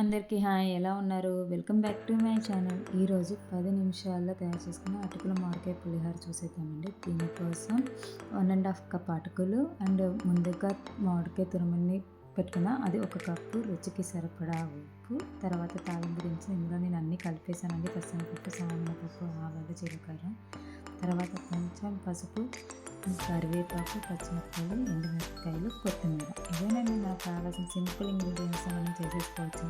అందరికీ హాయ్ ఎలా ఉన్నారు? Welcome back to my channel. ఈరోజు పది నిమిషాల్లో తయారు చేసుకున్న అటుకుల మామిడికాయ పులిహోర చూసేద్దామండి. దీనికోసం వన్ అండ్ హాఫ్ కప్ అటుకులు అండ్ ముందుగా మామిడికాయ తురుముని పెట్టుకున్న అది ఒక కప్పు రుచికి సరిపడా ఉప్పు తర్వాత తాలింపు దించి ఇందులో నేను అన్నీ కలిపేసానండి సామాన్య పప్పు ఆవాలు జీలకర్ర తర్వాత కొంచెం పసుపు కరివేపాకు పచ్చిమిరపకాయలు ఎండుమిరపకాయలు కొత్తిమీర. ఇవేనండి నాకు కావాల్సిన సింపుల్ ఇంగ్రీడియంట్స్ మనం చేసేసుకోవచ్చు.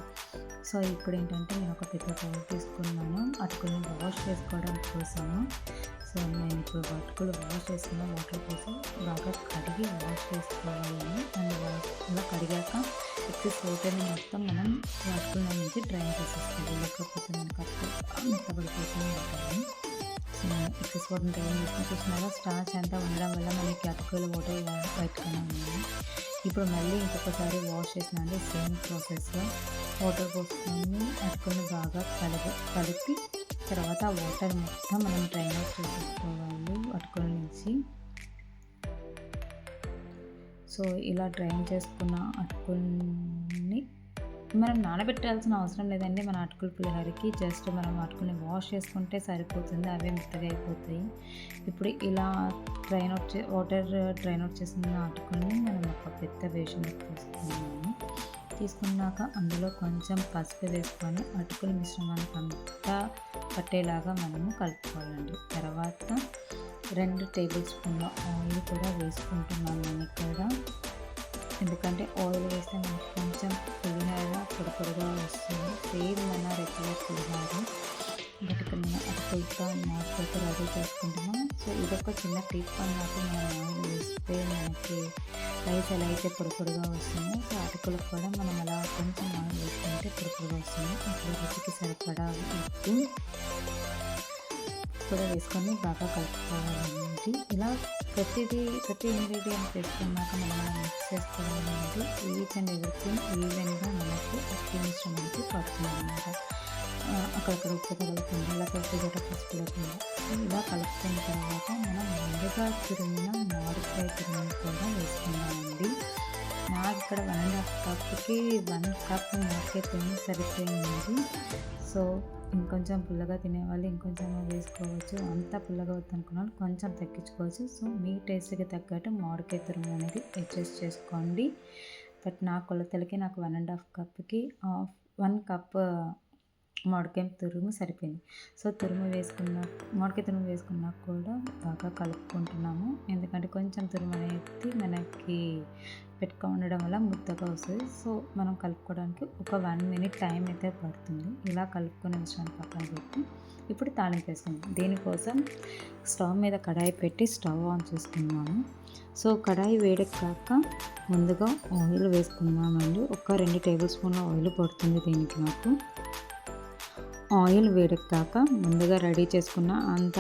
సో ఇప్పుడు ఏంటంటే నేను ఒక పెద్ద బౌల్ తీసుకున్నాను. అటుకుల్ని వాష్ చేసుకోవడానికి కోసము. సో నేను ఇప్పుడు అటుకులు వాష్ చేసుకున్న వాటర్ కోసం బాగా కడిగి వాష్ చేసుకోవాలని అండ్ వాష్ ఇలా కడిగాక ఎక్సెస్ వాటర్ని మొత్తం మనం అటుకుల నుంచి డ్రైన్ చేసేసుకోవాలి. లేకపోతే మనకు అటుకులు మెత్తబడిపోతూ ఉంటాయి ఎక్సెస్ వాటర్ చేసుకుని చూసినాక స్టార్చ్ అంతా ఉండడం వల్ల మనకి అటుకులు వాటర్ బయటగానే ఉన్నాయి. ఇప్పుడు మళ్ళీ ఇంకొకసారి వాష్ చేసినాను సేమ్ ప్రాసెస్లో వాటర్ పోసుకొని అటుకుని బాగా కలిపి కలిపి తర్వాత వాటర్ మొత్తం మనం డ్రైన్ అవుట్ చేసేసుకోవాలి అటుకుల నుంచి. సో ఇలా డ్రైన్ చేసుకున్న అటుకుల్ని మనం నానబెట్టాల్సిన అవసరం లేదండి. మన అటుకుల పులిహోరకి జస్ట్ మనం అటుకుని వాష్ చేసుకుంటే సరిపోతుంది. అవే మెత్తగా అయిపోతాయి. ఇప్పుడు ఇలా డ్రైన్ అవుట్ చే వాటర్ డ్రైన్ అవుట్ చేసిన అటుకుల్ని మనం ఒక పెద్ద బేషన్ తీసుకున్నాము. తీసుకున్నాక అందులో కొంచెం పసుపు వేసుకొని అటుకుల మిశ్రమానికి అంతా పట్టేలాగా మనము కలుపుకోవాలండి. తర్వాత రెండు టేబుల్ స్పూన్ల ఆయిల్ కూడా వేసుకుంటున్నాను నేను ఇక్కడ. ఎందుకంటే ఆయిల్ వేస్తే మనకి కొంచెం పులిహార పొడి పొడిగా వస్తుంది. సేమ్ మన రెగ్యులర్ పులిహార బట్ ఇక్కడ నేను అటుకులతో నాటుకైతే రెడీ చేసుకుంటున్నాం సో ఇదొక చిన్న టిప్ అన్నట్టు మనం ఆయిల్ వేస్తే మనకి రైస్ ఎలా అయితే పొడి పొడిగా వస్తుందో సో అటుకులకు కూడా మనం అలా కొంచెం ఆయిల్ వేసుకుంటే పొడి పొడిగా వస్తుంది. ఇప్పుడు రుచికి సరిపడా ఉప్పు కూడా వేసుకొని బాగా కలుపుకోవాలండి ఇలా ప్రతిదీ ప్రతి ఇంగ్రీడియంట్ వేసుకున్నాక మనం మిక్స్ చేసుకోవడం అనేది ఈచ్ అండ్ ఎవ్రీథింగ్ ఈవెన్గా మనకి మిశ్రమానికి పడుతుంది అనమాట అక్కడక్కడ ఉప్పు తగలకుండా ఇలా కలిపి గట్ట పసుపు లేకుండా ఇలా కలుపుకున్న తర్వాత మనం ముందుగా తిరిగిన మామిడికాయ తురుము కూడా వేసుకున్నామండి నాకు ఇక్కడ వన్ అండ్ హాఫ్ కప్కి వన్ కప్ మామిడికాయ తురుము సరిపోయింది. సో ఇంకొంచెం పుల్లగా తినేవాళ్ళు ఇంకొంచెం వేసుకోవచ్చు. అంత పుల్లగా వద్దనుకున్నాను కొంచెం తగ్గించుకోవచ్చు. సో మీ టేస్ట్కి తగ్గట్టు మామిడికాయ తురుము అనేది అడ్జస్ట్ చేసుకోండి. బట్ నా కొలతలకి నాకు వన్ అండ్ హాఫ్ కప్కి హాఫ్ వన్ కప్ మామిడికాయ తురుము సరిపోయింది. సో తురుము వేసుకున్న మామిడికాయ తురుము వేసుకున్నాక కూడా బాగా కలుపుకుంటున్నాము. ఎందుకంటే కొంచెం తురుము అనేది మనకి పెట్టుకో ఉండడం వల్ల ముద్దగా వస్తుంది. సో మనం కలుపుకోవడానికి ఒక వన్ మినిట్ టైం అయితే పడుతుంది. ఇలా కలుపుకునే విషయాన్ని పక్కన పెట్టి ఇప్పుడు తాళింపు వేసుకుందాం. దీనికోసం స్టవ్ మీద కడాయి పెట్టి స్టవ్ ఆన్ చేసుకున్నాము సో కడాయి వేడెక్కాక ముందుగా ఆయిల్ వేసుకుందామండి. ఒక రెండు టేబుల్ స్పూన్ల ఆయిల్ పడుతుంది దీనికి నాకు ఆయిల్ వేడెక్కాక ముందుగా రెడీ చేసుకున్న అంత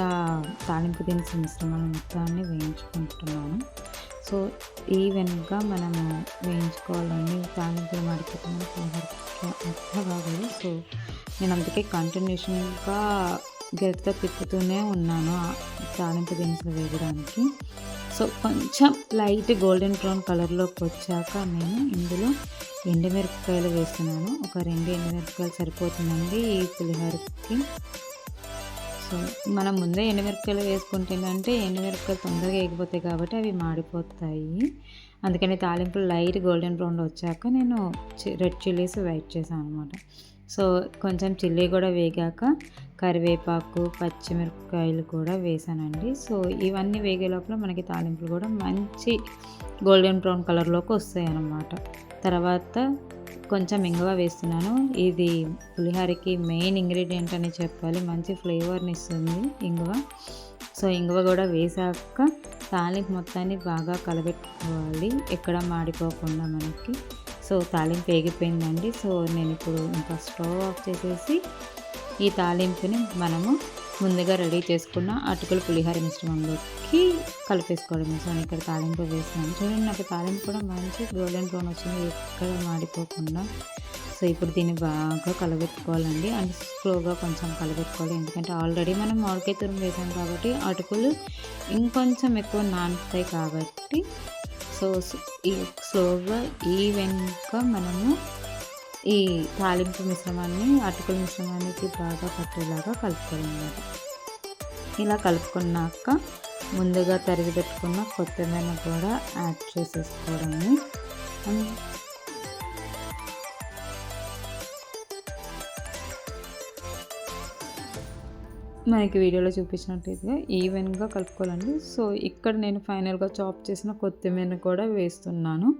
తాలింపు దినుసు మిశ్రమాన్ని మొత్తాన్ని వేయించుకుంటున్నాను. సో ఈవెన్గా మనము వేయించుకోవాలని తాలింపులు మడిపోతున్న అంతా బాగోదు. సో నేను అందుకే కంటిన్యూషన్గా గరిటతో తిప్పుతూనే ఉన్నాను తాలింపు దినుసులు వేయడానికి. సో కొంచెం లైట్ గోల్డెన్ బ్రౌన్ కలర్లోకి వచ్చాక నేను ఇందులో ఎండుమిరపకాయలు వేస్తున్నాను. ఒక రెండు ఎండుమిరపకాయలు సరిపోతుందండి ఈ పులిహోరకి. సో మనం ముందే ఎండుమిరపకాయలు వేసుకుంటేనంటే ఎండుమిరపకాయలు తొందరగా ఎగిపోతాయి కాబట్టి అవి మాడిపోతాయి. అందుకని తాలింపులు లైట్ గోల్డెన్ బ్రౌన్ వచ్చాక నేను రెడ్ చిల్లీస్ వైట్ చేశాను అనమాట సో కొంచెం చిల్లీ కూడా వేగాక కరివేపాకు పచ్చిమిరపకాయలు కూడా వేసానండి సో ఇవన్నీ వేగే లోపల మనకి తాలింపులు కూడా మంచి గోల్డెన్ బ్రౌన్ కలర్లోకి వస్తాయి అన్నమాట తర్వాత కొంచెం ఇంగువ వేస్తున్నాను. ఇది పులిహోరకి మెయిన్ ఇంగ్రీడియంట్ అని చెప్పాలి. మంచి ఫ్లేవర్ని ఇస్తుంది ఇంగువ. సో ఇంగువ కూడా వేసాక తాలింపు మొత్తాన్ని బాగా కలబెట్టుకోవాలి. ఎక్కడ మాడిపోకుండా మనకి. సో తాలింపు వేగిపోయిందండి. సో నేను ఇప్పుడు ఇంకా స్టవ్ ఆఫ్ చేసేసి ఈ తాలింపుని మనము ముందుగా రెడీ చేసుకున్న అటుకుల పులిహోర మిశ్రమంలోకి కలిపేసుకోవడం సో ఇక్కడ తాలింపు వేసినాను చూడండి నాకు తాలింపు కూడా మంచి గోల్డెన్ బ్రౌన్ వచ్చింది. ఎక్కడ మాడిపోకుండా. సో ఇప్పుడు దీన్ని బాగా కలబెట్టుకోవాలండి. అండ్ స్లోగా కొంచెం కలబెట్టుకోవాలి. ఎందుకంటే ఆల్రెడీ మనం మామిడికాయ తురుము వేసాం కాబట్టి అటుకులు ఇంకొంచెం ఎక్కువ నానుతాయి కాబట్టి సో ఈ స్లోగా ఈవెన్గా మనము ఈ తాలింపు మిశ్రమాన్ని అటుకుల మిశ్రమానికి బాగా పట్టేలాగా కలుపుకోవాలన్నమాట. ఇలా కలుపుకున్నాక ముందుగా తరిగి పెట్టుకున్న కొత్తిమీర కూడా యాడ్ చేసేసుకోవడము. మనకి వీడియోలో చూపించినట్లయితే ఈవెన్గా కలుపుకోవాలండి. సో ఇక్కడ నేను ఫైనల్గా చాప్ చేసిన కొత్తిమీర కూడా వేస్తున్నాను.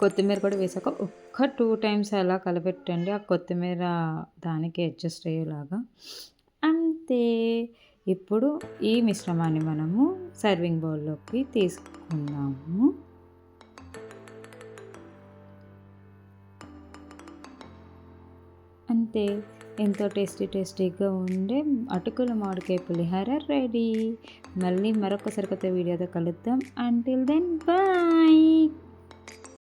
కొత్తిమీర కూడా వేసాక ఒక్క టూ టైమ్స్ అలా కలపెట్టండి. ఆ కొత్తిమీర దానికి అడ్జస్ట్ అయ్యేలాగా. అంతే. ఇప్పుడు ఈ మిశ్రమాన్ని మనము సర్వింగ్ బౌల్లోకి తీసుకుందాము. అంతే. ఎంతో టేస్టీ టేస్టీగా ఉండే అటుకుల మామిడికాయ పులిహార రెడీ. మళ్ళీ మరొక సరికొత్త వీడియోతో కలుద్దాం. Until then bye